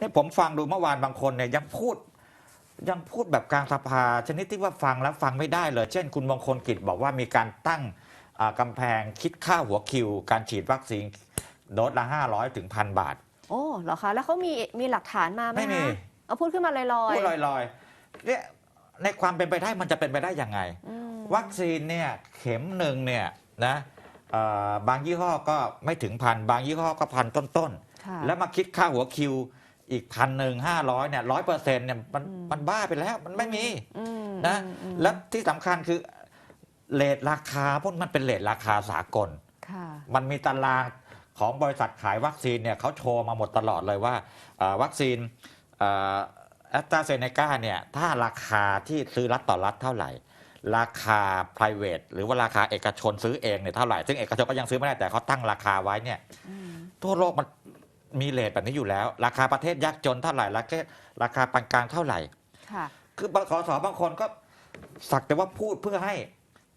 นี่ผมฟังดูเมื่อวานบางคนเนี่ยยังพูด ยังพูดแบบกลางสภา ชนิดที่ว่าฟังแล้วฟังไม่ได้เลย เช่น คุณมงคลกิจบอกว่ามีการตั้งอ่ากำแพงคิดค่าหัวคิว การฉีดวัคซีนโดสละ500ถึงพันบาท โอ้เหรอคะ แล้วเขามีมีหลักฐานมาไหมไม่มีคะเอาพูดขึ้นมาลอยๆพูดลอยๆเนี่ยในความเป็นไปได้มันจะเป็นไปได้ยังไงอืมวัคซีนเนี่ยเข็มหนึ่งเนี่ยนะเอ่อบางยี่ห้อก็ไม่ถึงพัน บางยี่ห้อก็พันต้นค่ะๆแล้วมาคิดค่าหัวคิว อีกพันหนึ่งห้าร้อยเนี่ยร้อยเปอร์เซ็นต์เนี่ยมันอืมมันบ้าไปแล้วมันไม่มีอืมนะอืมอืมและที่สำคัญคือเลทราคาพวกมันเป็นเลทราคาสากลค่ะมันมีตารางของบริษัทขายวัคซีนเนี่ยเขาโชว์มาหมดตลอดเลยว่าเอ่อวัคซีนแอสตราเซเนกาเนี่ยถ้าราคาที่ซื้อรัฐต่อรัฐเท่าไหร่ ราคา private หรือว่าราคาเอกชนซื้อเองเนี่ยเท่าไหร่ ซึ่งเอกชนก็ยังซื้อไม่ได้แต่เขาตั้งราคาไว้เนี่ยอืมทั่วโลกมัน มีเลทแบบนี้อยู่แล้ว ราคาประเทศยากจนเท่าไหร่ราคาราคาปานกลางเท่าไหร่ ค่ะ คือบขสบางคนก็สักแต่ว่าพูดเพื่อให้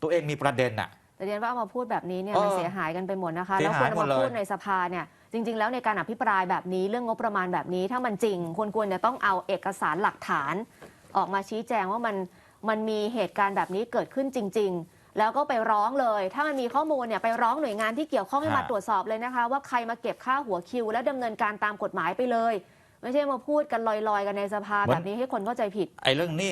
ตัวเองมีประเด็นอะแต่เรียนว่าเอามาพูดแบบนี้เนี่ยเออมันเสียหายกันไปหมดนะคะเสีแล้ยวหาควยรหมเอาดมาเลยพูดในสภาเนี่ยจริง ๆ แล้วในการอภิปรายแบบนี้เรื่องงบประมาณแบบนี้ ถ้ามันจริงควรควรจะต้องเอาเอกสารหลักฐาน ออกมาชี้แจงว่ามันมันมีเหตุการณ์แบบนี้เกิดขึ้นจริง ๆ แล้วก็ไปร้องเลย ถ้ามันมีข้อมูลเนี่ยไปร้องหน่วยงานที่เกี่ยวข้องให้มาฮะตรวจสอบเลยนะคะ ว่าใครมาเก็บค่าหัวคิว และดำเนินการตามกฎหมายไปเลย ไม่ใช่มาพูดกันลอยๆ กันในสภาแบบนี้ให้คนเข้าใจผิดไอ้เรื่องหนี้